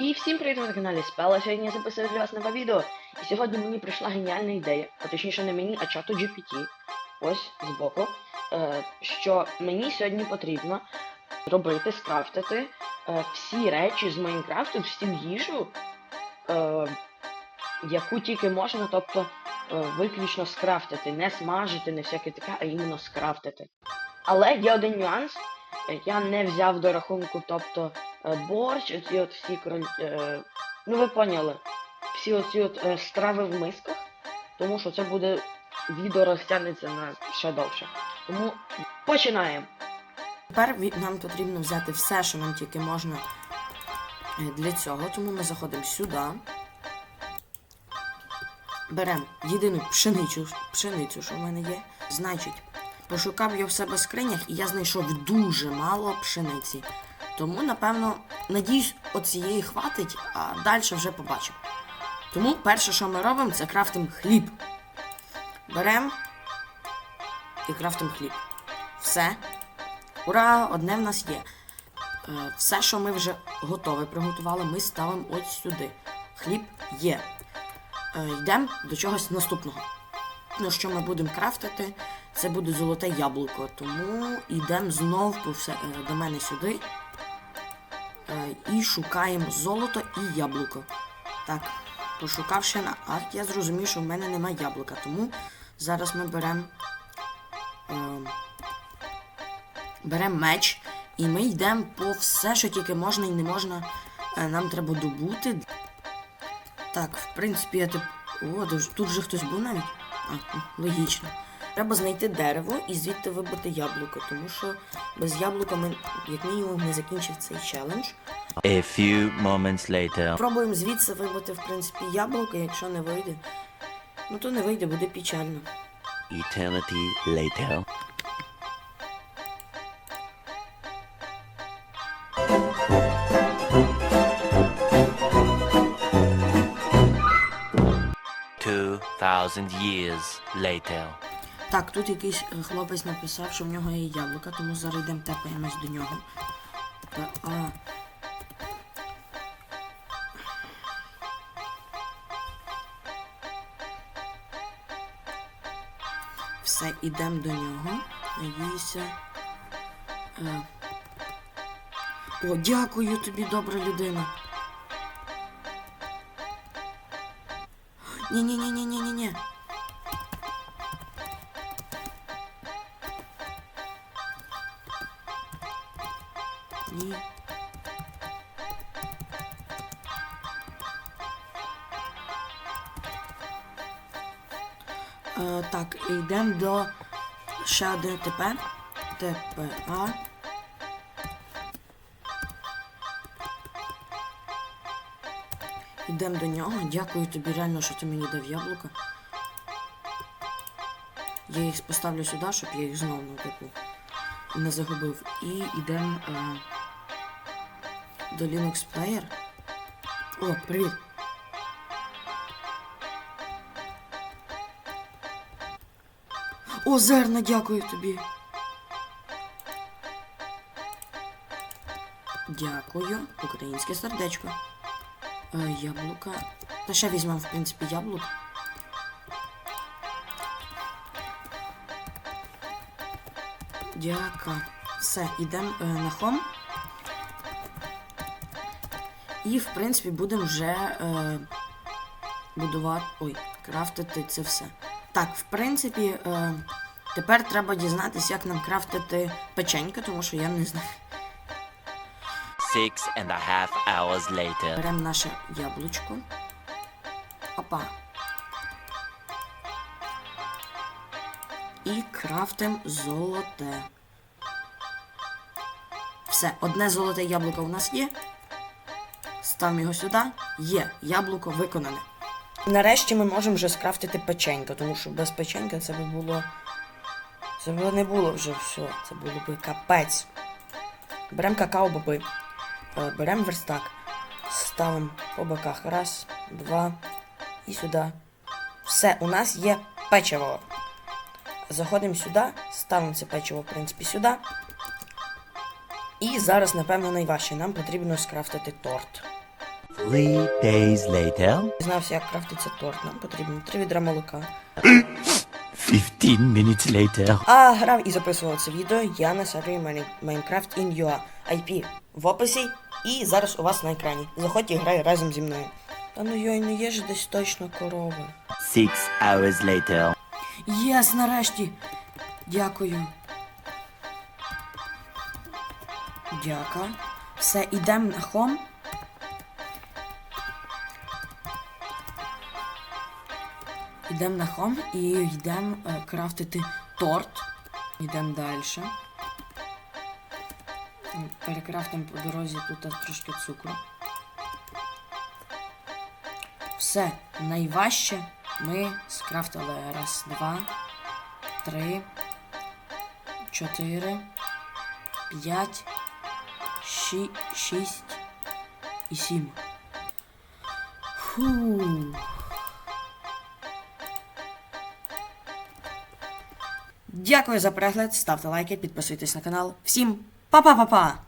І всім привіт ви на каналі Спела. Сьогодні я записую для вас нове відео. І сьогодні мені прийшла геніальна ідея, а точніше не мені, а чату GPT. Ось збоку. Е, що мені сьогодні потрібно зробити, скрафтити е, всі речі з Майнкрафту, всю їжу, е, яку тільки можна, тобто е, виключно скрафтити, не смажити, не всяке таке, а іменно скрафтити. Але є один нюанс. Я не взяв до рахунку, тобто е, борщ, оці от всі кроль... е, ну ви поняли, всі оці от е, страви в мисках, тому що це буде відео розтягнеться на ще довше. Тому починаємо. Тепер нам потрібно взяти все, що нам тільки можна для цього, тому ми заходимо сюди. Беремо єдину пшеницю, пшеницю, що в мене є. Значить, пошукав я в себе в скринях і я знайшов дуже мало пшениці. Тому, напевно, надіюсь, оцієї хватить, а далі вже побачимо. Тому перше, що ми робимо, це крафтим хліб. Беремо і крафтим хліб. Все. Ура! Одне в нас є. Е, все, що ми вже готове приготували, ми ставимо ось сюди. Хліб є. Е, йдемо до чогось наступного. Ну, що ми будемо крафтити, це буде золоте яблуко. Тому йдемо знов по все, е, до мене сюди. Е, і шукаємо золото і яблуко. Так, пошукавши на арт, я зрозумів, що в мене немає яблука. Тому зараз ми беремо. Е, беремо меч, і ми йдемо по все, що тільки можна і не можна. Нам треба добути. Так, в принципі, я тип. О, тут- тут же хтось був навіть. А, логічно. Треба знайти дерево і звідти вибити яблуко, тому що без яблука ми, як мінімум, не закінчив цей челендж. A few moments later. Пробуємо звідси вибити, в принципі, яблуко, якщо не вийде. Ну то не вийде, буде печально. Eternity later. Thousand years later. Так, тут якийсь е, хлопець написав, що в нього є яблука, тому зараз йдемо тепаємось до нього. Та, А. Все, йдемо до нього. Надіюся. Е. О, дякую тобі, добра людина. Ні-ні-ні-ні-ні-ні. Ні. Е, так, йдемо до ще один ТП. ТПА. Йдемо до нього. Дякую тобі реально, що ти мені дав яблука. Я їх поставлю сюди, щоб я їх знову ну, типу, не загубив. І йдемо е, до Linux Player. О, привіт! О, зерна, дякую тобі. Дякую. Українське сердечко. Е, яблука. Та ще візьмемо, в принципі, яблук. Дяка. Все, йдемо е, на хом. І, в принципі, будемо вже е, будувати. Ой, крафтити це все. Так, в принципі, е, тепер треба дізнатися, як нам крафтити печеньки, тому що я не знаю. Six and a half hours later. Беремо наше яблучко. Опа. І крафтим золоте. Все, одне золоте яблуко у нас є. Ставимо його сюди. Є, яблуко виконане. Нарешті ми можемо вже скрафтити печенька, тому що без печенька це би було. Це б не було вже все. Це було би капець. Беремо какао-боби. Е, Беремо верстак, ставимо по боках. Раз, два і сюди. Все, у нас є печиво. Заходимо сюди, ставимо це печиво, в принципі, сюди. І зараз, напевно, найважче. Нам потрібно скрафтити торт. Three days later. Дізнався, як крафтиться торт. Нам потрібно 3 відра молока. Fifteen minutes later. А грав і записував це відео я на сервері Mine- Minecraft in UA. IP в описі і зараз у вас на екрані. Заходь і грай разом зі мною. Та ну йой, ну є ж десь точно корова. Six hours later. Єс, нарешті. Дякую. Дяка. Все, ідемо на хом. Ідемо на хом і йдемо е, крафтити торт. Йдемо далі. Перекрафтимо по дорозі тут трошки цукру. Все, найважче ми скрафтили раз, два, три, чотири, п'ять, ші, шість і сім. Фу. Дякую за перегляд, ставте лайки, підписуйтесь на канал. Всім 爸爸爸爸。